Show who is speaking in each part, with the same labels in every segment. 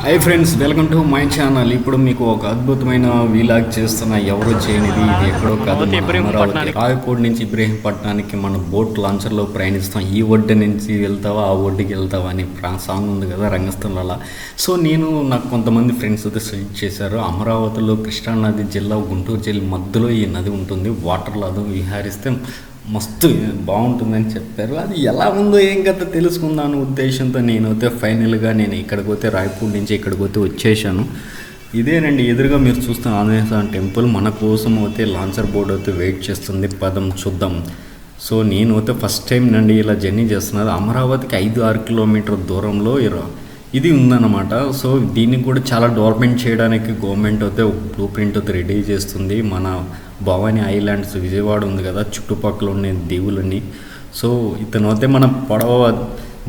Speaker 1: Hi friends welcome to my channel ఇప్పుడు మీకు ఒక అద్భుతమైన వీలాగ్ చేస్తున్న ఎవరు చేయనిది? ఇది ఎక్కడో కాదు
Speaker 2: అమరావతి,
Speaker 1: రాయపూడి నుంచి ఇబ్రహీంపట్నానికి మన బోట్ లాంచర్లో ప్రయాణిస్తాం. ఈ ఒడ్డు నుంచి వెళ్తావా ఆ ఒడ్డుకి వెళ్తావా అని సాంగ్ ఉంది కదా రంగస్థలంలో సో నేను నాకు కొంతమంది ఫ్రెండ్స్ అయితే సజెస్ట్ చేశారు. అమరావతిలో కృష్ణానది జిల్లా గుంటూరు జిల్లా మధ్యలో ఈ నది ఉంటుంది. వాటర్లో అది విహారిస్తే మస్తు బాగుంటుందని చెప్పారు. అది ఎలా ఉందో ఏం కదా తెలుసుకుందాం అనే ఉద్దేశంతో నేనైతే ఫైనల్గా నేను ఇక్కడికి పోతే రాయపూర్ నుంచి ఇక్కడికి పోతే వచ్చేసాను. ఇదేనండి ఎదురుగా మీరు చూస్తున్న ఆంజనేయ స్వామి టెంపుల్. మన కోసం అయితే లాంచర్ బోర్డు అయితే వెయిట్ చేస్తుంది. పదం చూద్దాం. సో నేను అయితే ఫస్ట్ టైం నండి ఇలా జర్నీ చేస్తున్నారు అమరావతికి ఐదు ఆరు కిలోమీటర్ దూరంలో ఇది ఉందన్నమాట. సో దీన్ని కూడా చాలా డెవలప్మెంట్ చేయడానికి గవర్నమెంట్ అయితే ఒక బ్లూ ప్రింట్ అయితే రెడీ చేస్తుంది. మన భవానీ ఐలాండ్స్ విజయవాడ ఉంది కదా చుట్టుపక్కల ఉన్న దీవులన్నీ. సో ఇతను అయితే మన పడవ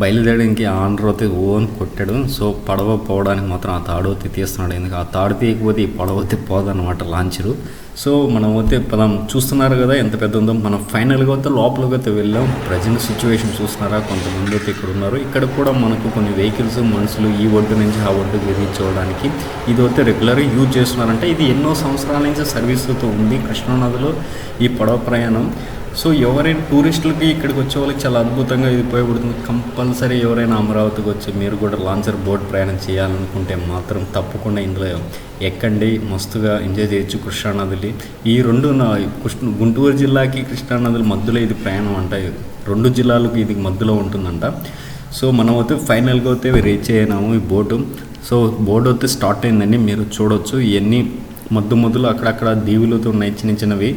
Speaker 1: బయలుదేరడానికి ఆంధ్ర అయితే ఓ అని కొట్టాడు. సో పడవ పోవడానికి మాత్రం ఆ తాడు తీస్తున్నాడు. ఎందుకు? ఆ తాడు తీయకపోతే ఈ పడవ అయితే పోదన్నమాట లాంచరు. సో మనం అయితే పదం చూస్తున్నారు కదా ఎంత పెద్ద ఉందో. మనం ఫైనల్గా అయితే లోపలికి అయితే వెళ్ళాం. ప్రజెంట్ సిచ్యువేషన్ చూస్తున్నారా? కొంతమంది అయితే ఇక్కడ ఉన్నారు. ఇక్కడ కూడా మనకు కొన్ని వెహికల్స్ మనుషులు ఈ ఒడ్డు నుంచి ఆ ఒడ్డు విధించుకోవడానికి ఇది అయితే రెగ్యులర్గా యూజ్ చేస్తున్నారంటే. ఇది ఎన్నో సంవత్సరాల నుంచి సర్వీస్తో ఉంది. కృష్ణానదిలో ఈ పడవ ప్రయాణం. సో ఎవరైనా టూరిస్టులకి ఇక్కడికి వచ్చే వాళ్ళకి చాలా అద్భుతంగా ఇది ఉపయోగపడుతుంది. కంపల్సరీ ఎవరైనా అమరావతికి వచ్చి మీరు కూడా లాంచర్ బోట్ ప్రయాణం చేయాలనుకుంటే మాత్రం తప్పకుండా ఇందులో ఎక్కండి మస్తుగా ఎంజాయ్ చేయొచ్చు కృష్ణానదిని. ఈ రెండు నా కృష్ణ గుంటూరు జిల్లాకి కృష్ణానదుల మధ్యలో ఇది ప్రయాణం అంట రెండు జిల్లాలకు ఇది మధ్యలో ఉంటుందంట. సో మనం అయితే ఫైనల్గా అయితే రీచ్ అయినాము ఈ బోటు. సో బోర్డు అయితే స్టార్ట్ అయిందండి మీరు చూడొచ్చు. ఇవన్నీ మధ్య మొదలు అక్కడక్కడ దీవులతో ఉన్నాయి చిన్న చిన్నవి.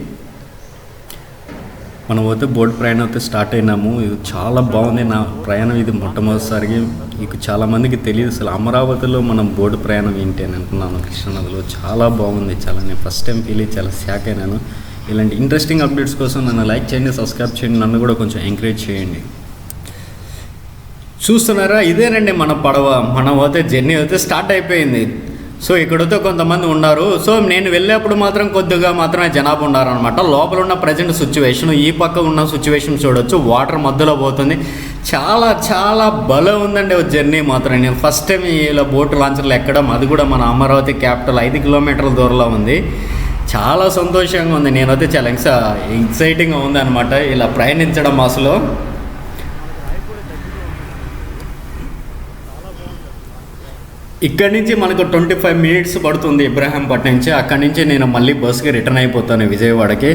Speaker 1: మనం పోతే బోట్ ప్రయాణం అయితే స్టార్ట్ అయినాము. ఇది చాలా బాగుంది నా ప్రయాణం ఇది మొట్టమొదటిసారికి మీకు చాలా మందికి తెలియదు అసలు అమరావతిలో మనం బోట్ ప్రయాణం ఏంటి అని అనుకున్నాను. కృష్ణానదిలో చాలా బాగుంది. చాలా నేను ఫస్ట్ టైం ఫీల్ అయ్యి చాలా షాక్ అయినాను. ఇలాంటి ఇంట్రెస్టింగ్ అప్డేట్స్ కోసం నన్ను లైక్ చేయండి సబ్స్క్రైబ్ చేయండి. నన్ను కూడా కొంచెం ఎంకరేజ్ చేయండి. చూస్తున్నారా? ఇదేనండి మన పడవ. మనం అయితే జర్నీ అయితే స్టార్ట్ అయిపోయింది. సో ఇక్కడతో కొంతమంది ఉన్నారు. సో నేను వెళ్ళేప్పుడు మాత్రం కొద్దిగా మాత్రమే జనాభా ఉన్నారనమాట లోపల ఉన్న ప్రజెంట్ సిచ్యువేషన్ ఈ పక్క ఉన్న సిచ్యువేషన్ చూడొచ్చు. వాటర్ మధ్యలో పోతుంది. చాలా చాలా బలం ఉందండి ఓ జర్నీ మాత్రం. నేను ఫస్ట్ టైం ఇలా బోట్ లాంచర్లు ఎక్కడం. అది కూడా మన అమరావతి క్యాపిటల్ ఐదు కిలోమీటర్ల దూరంలో ఉంది. చాలా సంతోషంగా ఉంది. నేనైతే చాలా ఎక్స ఎక్సైటింగ్గా ఉంది అనమాట ఇలా ప్రయాణించడం అసలు. ఇక్కడి నుంచి మనకు ట్వంటీ ఫైవ్ మినిట్స్ పడుతుంది ఇబ్రాహీంపట్నం నుంచి అక్కడి నుంచి నేను మళ్ళీ బస్సుకి రిటర్న్ అయిపోతాను విజయవాడకి.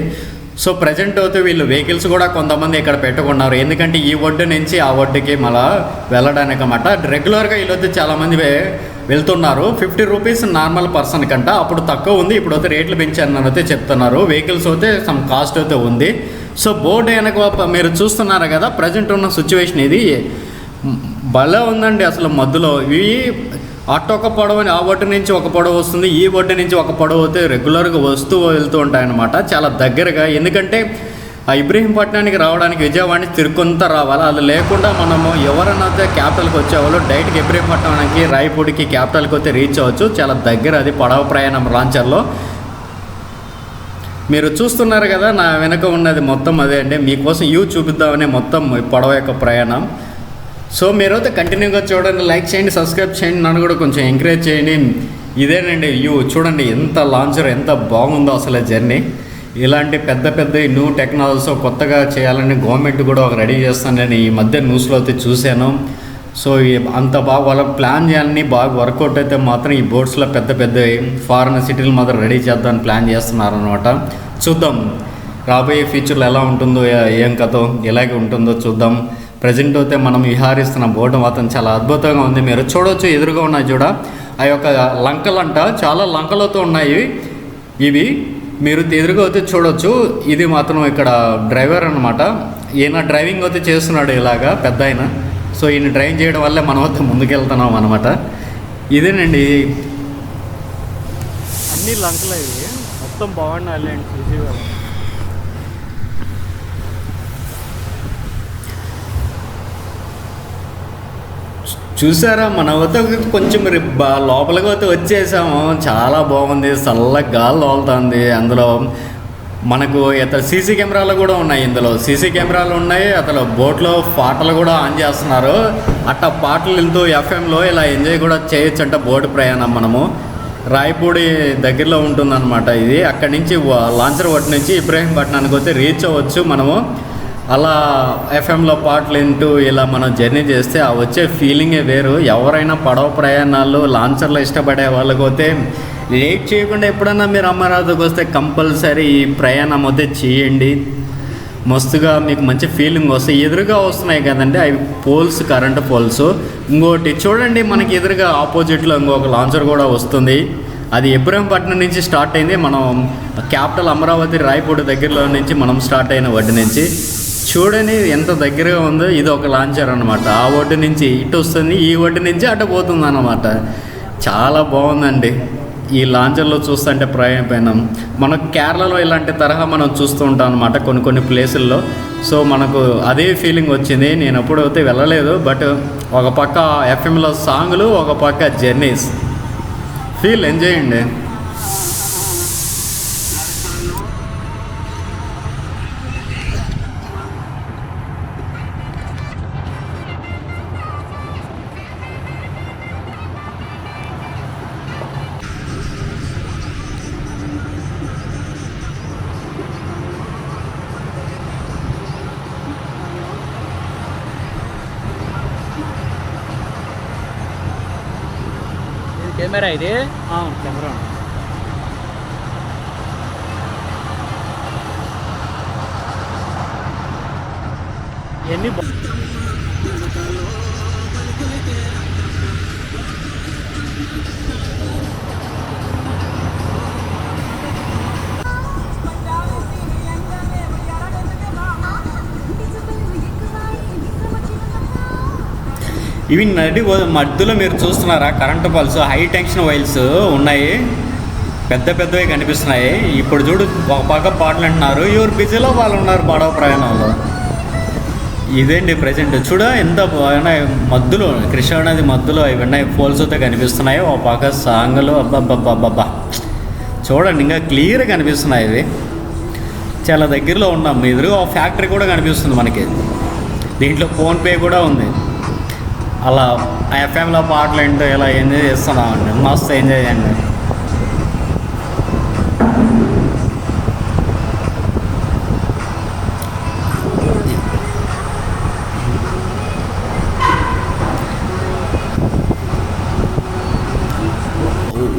Speaker 1: సో ప్రజెంట్ అయితే వీళ్ళు వెహికల్స్ కూడా కొంతమంది ఇక్కడ పెట్టుకున్నారు. ఎందుకంటే ఈ ఒడ్డు నుంచి ఆ ఒడ్డుకి మళ్ళా వెళ్ళడానికి అన్నమాట రెగ్యులర్గా వీళ్ళొద్దు చాలామంది వెళ్తున్నారు. ఫిఫ్టీ రూపీస్ నార్మల్ పర్సన్ కంట అప్పుడు తక్కువ ఉంది. ఇప్పుడు అయితే రేట్లు పెంచారని అయితే చెప్తున్నారు. వెహికల్స్ అయితే సమ్ కాస్ట్ అయితే ఉంది. సో బోర్డు వెనక మీరు చూస్తున్నారు కదా ప్రజెంట్ ఉన్న సిచ్యువేషన్ ఇది. భలే ఉందండి అసలు మధ్యలో. ఇవి అటు ఒక పొడవ ఆ ఒడ్డు నుంచి ఒక పొడవ వస్తుంది ఈ ఒడ్డు నుంచి ఒక పొడవ అయితే రెగ్యులర్గా వస్తూ వెళ్తూ ఉంటాయన్నమాట. చాలా దగ్గరగా ఎందుకంటే ఆ ఇబ్రహీంపట్నానికి రావడానికి విజయవాడ తిరుకొంత తిరుక్కుంతా రావాలి. అది లేకుండా మనము ఎవరైనా అయితే క్యాపిటల్కి వచ్చేవాళ్ళు డైరెక్ట్గా ఇబ్రహీంపట్నానికి రాయపూడికి క్యాపిటల్కి అయితే రీచ్ అవ్వచ్చు. చాలా దగ్గర అది పడవ ప్రయాణం లాంచర్లో. మీరు చూస్తున్నారు కదా నా వెనక ఉన్నది మొత్తం అదే అండి. మీకోసం యూ చూపిద్దామనే మొత్తం పడవ యొక్క ప్రయాణం. సో మీరైతే కంటిన్యూగా చూడండి లైక్ చేయండి సబ్స్క్రైబ్ చేయండి. నన్ను కూడా కొంచెం ఎంకరేజ్ చేయండి. ఇదేనండి యూ చూడండి ఎంత లాంచర్ ఎంత బాగుందో అసలు జర్నీ ఇలాంటి పెద్ద పెద్ద న్యూ టెక్నాలజీస్ కొత్తగా చేయాలని గవర్నమెంట్ కూడా ఒక రెడీ చేస్తానని ఈ మధ్య న్యూస్లో అయితే చూశాను. సో అంత బాగా వాళ్ళ ప్లాన్ చేయాలని బాగా వర్కౌట్ అయితే మాత్రం ఈ బోర్డ్స్లో పెద్ద పెద్ద ఫారెన్ సిటీలు మాత్రం రెడీ చేద్దామని ప్లాన్ చేస్తున్నారు అనమాట చూద్దాం. రాబోయే ఫ్యూచర్లో ఎలా ఉంటుందో ఏం కథో ఎలాగే ఉంటుందో చూద్దాం. ప్రజెంట్ అయితే మనం విహారిస్తున్న బోర్డు మాత్రం చాలా అద్భుతంగా ఉంది. మీరు చూడవచ్చు ఎదురుగా ఉన్నాయి చూడ. ఆ యొక్క లంకలంట చాలా లంకలతో ఉన్నాయి ఇవి. మీరు ఎదురుగా అయితే చూడొచ్చు. ఇది మాత్రం ఇక్కడ డ్రైవర్ అనమాట ఈయన డ్రైవింగ్ అయితే చేస్తున్నాడు ఇలాగా పెద్ద ఆయన. సో ఈయన డ్రైవింగ్ చేయడం వల్లే మనం అయితే ముందుకెళ్తున్నాం అనమాట ఇదేనండి.
Speaker 2: అన్ని లంకలు ఇవి. మొత్తం బాగున్నాయి చూసి విజయవాడ
Speaker 1: చూసారా? మన వద్ద కొంచెం రి- లోపలికి అయితే వచ్చేసాము. చాలా బాగుంది. చల్లగా గాలి తోలుతుంది అందులో మనకు ఇతర సీసీ కెమెరాలు కూడా ఉన్నాయి ఇందులో. సీసీ కెమెరాలు ఉన్నాయి. అతను బోట్లో పాటలు కూడా ఆన్ చేస్తున్నారు. అట్ట పాటలు వెళ్తూ ఎఫ్ఎంలో ఇలా ఎంజాయ్ కూడా చేయొచ్చు అంట బోటు ప్రయాణం మనము. రాయపూడి దగ్గరలో ఉంటుందన్నమాట ఇది. అక్కడి నుంచి లాంచర్ నుంచి ఇబ్రాహీంపట్నానికి వస్తే రీచ్ అవ్వచ్చు మనము. అలా ఎఫ్ఎంలో పాటలు వింటూ ఇలా మనం జర్నీ చేస్తే ఆ వచ్చే ఫీలింగే వేరు. ఎవరైనా పడవ ప్రయాణాలు లాంచర్లో ఇష్టపడే వాళ్ళకి పోతే లేట్ చేయకుండా ఎప్పుడన్నా మీరు అమరావతికి వస్తే కంపల్సరీ ఈ ప్రయాణం అయితే చేయండి. మస్తుగా మీకు మంచి ఫీలింగ్ వస్తాయి ఎదురుగా వస్తున్నాయి కదండి. అవి పోల్స్ కరెంట్ పోల్స్. ఇంకోటి చూడండి మనకి ఎదురుగా ఆపోజిట్లో ఇంకొక లాంచర్ కూడా వస్తుంది. అది ఇబ్రహీంపట్నం నుంచి స్టార్ట్ అయింది. మనం క్యాపిటల్ అమరావతి రాయపూడి దగ్గరలో నుంచి మనం స్టార్ట్ అయిన వడ్డీ నుంచి. చూడండి ఎంత దగ్గరగా ఉందో ఇది ఒక లాంచర్ అనమాట ఆ ఒడ్డు నుంచి ఇటు వస్తుంది ఈ ఒడ్డు నుంచి అటు పోతుంది అనమాట చాలా బాగుందండి. ఈ లాంచర్లో చూస్తుంటే ప్రయాణం మనకు కేరళలో ఇలాంటి తరహా మనం చూస్తూ ఉంటాం అనమాట కొన్ని కొన్ని ప్లేసుల్లో. సో మనకు అదే ఫీలింగ్ వచ్చింది. నేను ఎప్పుడైతే వెళ్ళలేదు బట్ ఒక పక్క ఎఫ్ఎంలో సాంగ్లు ఒక పక్క జర్నీస్ ఫీల్ ఎంజాయ్ అండి.
Speaker 2: కెమెరా ఇది? కెమెరా. ఎన్ని
Speaker 1: ఇవి నడి మధ్యలో మీరు చూస్తున్నారా? Current poles high tension wires ఉన్నాయి. పెద్ద పెద్దవి కనిపిస్తున్నాయి. ఇప్పుడు చూడు ఒక పక్క పాటలు అంటున్నారు. ఎవరు బిజీలో వాళ్ళు ఉన్నారు పడవ ప్రయాణంలో. ఇదేంటి ప్రజెంట్ చూడ ఎంత బాగున్నాయి మధ్యలో కృష్ణానది మధ్యలో ఇవి ఉన్నాయి పోల్స్ అయితే కనిపిస్తున్నాయి. ఒక పక్క సాంగ్లు అబ్బబ్బబ్బబ్బా చూడండి ఇంకా క్లియర్గా కనిపిస్తున్నాయి ఇవి. చాలా దగ్గరలో ఉన్నాం. ఎదురుగా ఒక ఫ్యాక్టరీ కూడా కనిపిస్తుంది మనకి. దీంట్లో ఫోన్పే కూడా ఉంది. అలా ఎఫ్ఎంలో పాటలు ఏంటో ఇలా ఎంజాయ్ చేస్తున్నామండి. మస్తు ఎంజాయ్ చేయండి.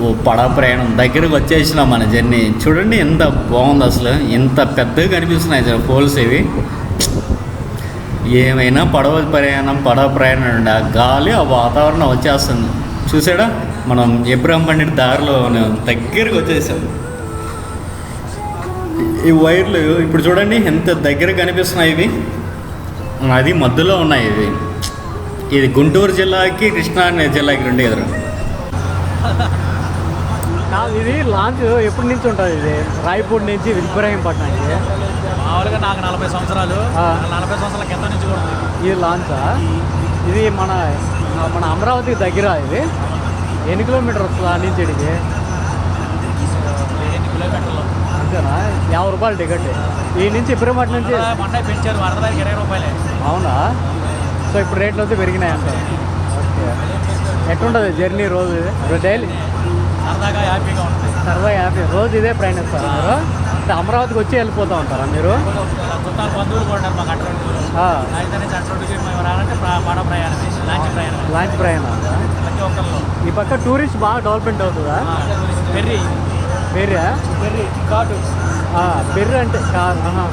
Speaker 1: ఓ- పడవ ప్రయాణం. దగ్గరకు వచ్చేసినాం మన జర్నీ. చూడండి ఎంత బాగుంది అసలు. ఎంత పెద్దగా కనిపిస్తున్నాయి పోల్స్ ఇవి. ఏమైనా పడవ ప్రయాణం పడవ ప్రయాణం అండి ఆ గాలి ఆ వాతావరణం వచ్చేస్తుంది. చూసాడా? మనం ఎబ్రహం పండిట్ దారిలో దగ్గరకు వచ్చేసాం. ఈ వైర్లు ఇప్పుడు చూడండి ఎంత దగ్గర కనిపిస్తున్నాయి ఇవి? అది మధ్యలో ఉన్నాయి ఇవి. ఇది గుంటూరు జిల్లాకి కృష్ణా జిల్లాకి రెండు ఎదురు.
Speaker 2: ఇది లాంచ్ ఎప్పటి నుంచి ఉంటుంది ఇది? రాయపూర్ నుంచి ఇబ్రాహీంపట్నానికి
Speaker 3: మామూలుగా నాకు నలభై సంవత్సరాలు. నలభై సంవత్సరాల కింద నుంచి కూడా.
Speaker 2: ఇది లాంచా ఇది మన మన అమరావతికి దగ్గర ఇది. ఎన్ని కిలోమీటర్ వస్తుంది ఆ నుంచి ఇడికి? అంతేనా? యాభై రూపాయలు టికెట్ ఈ నుంచి ఇబ్రహీంపట్నం నుంచి?
Speaker 3: మొన్న- పెంచారు. వరద దానికి ఇరవై రూపాయలే.
Speaker 2: అవునా? సో ఇప్పుడు రేట్లు అయితే పెరిగినాయి అంట ఓకే. ఎట్లుంటుంది జర్నీ రోజు? డైలీ?
Speaker 3: సరదాగా హ్యాపీగా ఉంటుంది.
Speaker 2: సరదా యాభై రోజు ఇదే ప్రయాణిస్తారా మీరు? అంటే అమరావతికి వచ్చి వెళ్ళిపోతూ ఉంటారా మీరు?
Speaker 3: ఇలా ప్ర- పడ ప్రయాణమే లాంచ్ ప్రయాణం
Speaker 2: లాంచ్ ప్రయాణం ఈ పక్క టూరిస్ట్ బాగా డెవలప్మెంట్ అవుతుందా?
Speaker 3: Ferry
Speaker 2: berry?
Speaker 3: Ferry ghat
Speaker 2: berry అంటే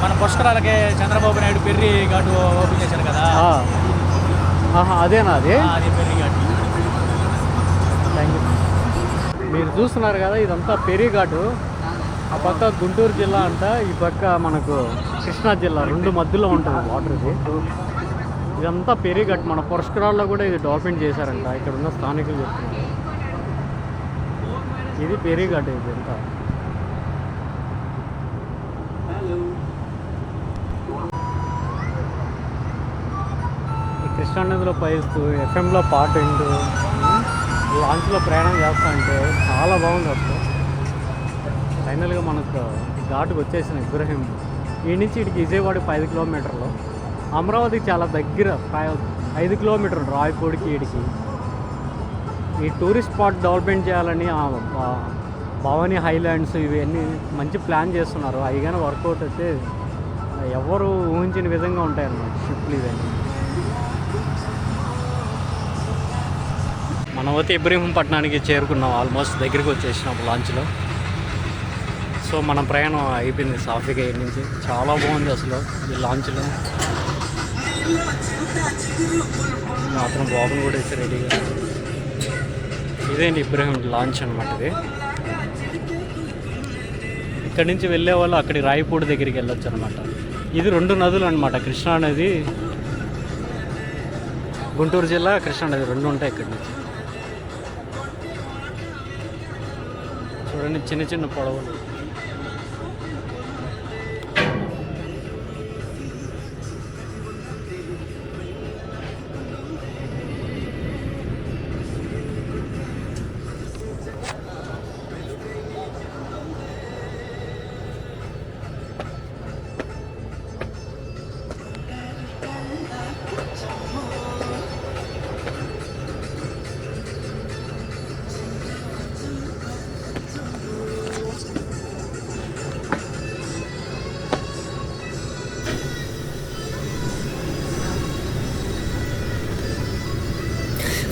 Speaker 3: మన పుష్కరాలకి చంద్రబాబు నాయుడు పెర్రి ఘాటు ఓపెన్ చేశారు కదా
Speaker 2: అదేనా అది?
Speaker 3: ఆ, అది ఘాటు
Speaker 2: థ్యాంక్ యూ మీరు చూస్తున్నారు కదా ఇదంతా పెరిఘాటు ఆ పక్క గుంటూరు జిల్లా అంట ఈ పక్క మనకు కృష్ణా జిల్లా రెండు మధ్యలో ఉంటుంది వాటర్ ఇది. ఇదంతా పెరిగట్ మన పురస్కరాల్లో కూడా ఇది డెవలప్మెంట్ చేశారంట. ఇక్కడ ఉన్న స్థానికులు చెప్తున్నారు. ఇది పెరిగట్ ఇది అంతా. ఈ కృష్ణా నదిలో పైస్తూ ఎఫ్ఎంలో పాట వింటూ లాంచ్లో ప్రయాణం చేస్తా అంటే చాలా బాగుంది అసలు. ఫైనల్గా మనకు ఘాటుకు వచ్చేసిన ఇబ్రహీం ఈ నుంచి ఇటుకి విజయవాడకి ఐదు కిలోమీటర్లు. అమరావతి చాలా దగ్గర ఐదు కిలోమీటర్లు రాయపూడికి ఇడికి ఈ టూరిస్ట్ స్పాట్ డెవలప్మెంట్ చేయాలని ఆ, భవానీ హైలాండ్స్ ఇవన్నీ మంచి ప్లాన్ చేస్తున్నారు. అవి కానీ వర్కౌట్ అయితే ఎవరు ఊహించిన విధంగా ఉంటాయన్నమాట షిప్లు ఇవన్నీ. మనమైతే ఇబ్రహీంపట్నానికి చేరుకున్నాం. ఆల్మోస్ట్ దగ్గరికి వచ్చేసినాం లాంచ్లో సో మన ప్రయాణం అయిపోయింది సాఫీగా ఇక్కడి నుంచి. చాలా బాగుంది అసలు ఈ లాంచ్లో మాత్రం బాబుని కూడా వేసి రెడీగా ఇదేంటి ఇబ్రహీం లాంచ్ అనమాట ఇది. ఇక్కడి నుంచి వెళ్ళే వాళ్ళు అక్కడి రాయపూడి దగ్గరికి వెళ్ళొచ్చు అనమాట ఇది రెండు నదులు అనమాట కృష్ణా నది గుంటూరు జిల్లా కృష్ణా నది రెండు ఉంటాయి ఇక్కడి నుంచి. చూడండి చిన్న చిన్న పొడవులు.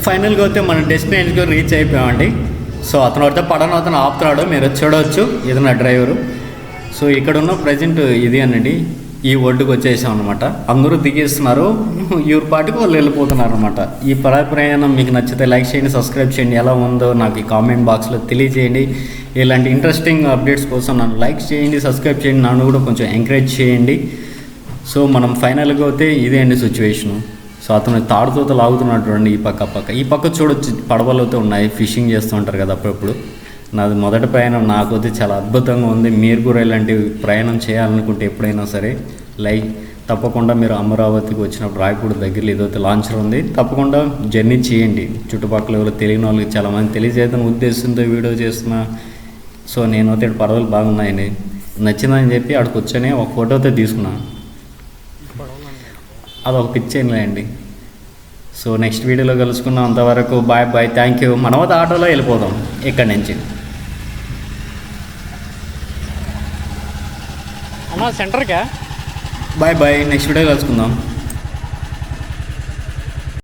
Speaker 1: ఫైనల్గా అయితే మన డెస్టినేషన్కి రీచ్ అయిపోయామండి. సో అతను వస్తే పడను అతను ఆపుతున్నాడు. మీరు చూడవచ్చు ఇది నా డ్రైవరు. సో ఇక్కడ ఉన్న ప్రజెంట్ ఇది అనండి. ఈ ఒడ్డుకు వచ్చేసాం అనమాట అందరూ దిగేస్తున్నారు. ఇవ్వరి పాటికి వాళ్ళు వెళ్ళిపోతున్నారు అనమాట ఈ ప్రయాణం మీకు నచ్చితే లైక్ చేయండి సబ్స్క్రైబ్ చేయండి. ఎలా ఉందో నాకు ఈ కామెంట్ బాక్స్లో తెలియజేయండి. ఇలాంటి ఇంట్రెస్టింగ్ అప్డేట్స్ కోసం నన్ను లైక్ చేయండి సబ్స్క్రైబ్ చేయండి. నన్ను కూడా కొంచెం ఎంకరేజ్ చేయండి. సో మనం ఫైనల్గా అయితే ఇదే అండి సిచ్యువేషను. సో అతను తాడుతో లాగుతున్నాడు చూడండి ఈ పక్క పక్క. ఈ పక్క చూడొచ్చు పడవలు అయితే ఉన్నాయి ఫిషింగ్ చేస్తూ ఉంటారు కదా అప్పుడప్పుడు. నాది మొదటి ప్రయాణం నాకైతే చాలా అద్భుతంగా ఉంది. మీరు కూడా ఇలాంటి ప్రయాణం చేయాలనుకుంటే ఎప్పుడైనా సరే లైక్ తప్పకుండా మీరు అమరావతికి వచ్చినప్పుడు రాయపూడి దగ్గరలో ఏదైతే లాంచర్ ఉంది తప్పకుండా జర్నీ చేయండి. చుట్టుపక్కల ఎవరు తెలియని వాళ్ళకి చాలామంది తెలియజేయడం ఉద్దేశంతో వీడియో చేస్తున్నా. సో నేను అయితే పడవలు బాగున్నాయని నచ్చిందని చెప్పి అక్కడికి వచ్చానే ఒక ఫోటో అయితే తీసుకున్నాను అదొక పిక్చర్ అండి సో నెక్స్ట్ వీడియోలో కలుసుకుందాం. అంతవరకు బాయ్ బాయ్. Thank you. మనవత ఆటోలో వెళ్ళిపోదాం. ఇక్కడి నుంచి.
Speaker 2: అన్న సెంటర్కా?
Speaker 1: Bye bye. నెక్స్ట్ వీడియో కలుసుకుందాం.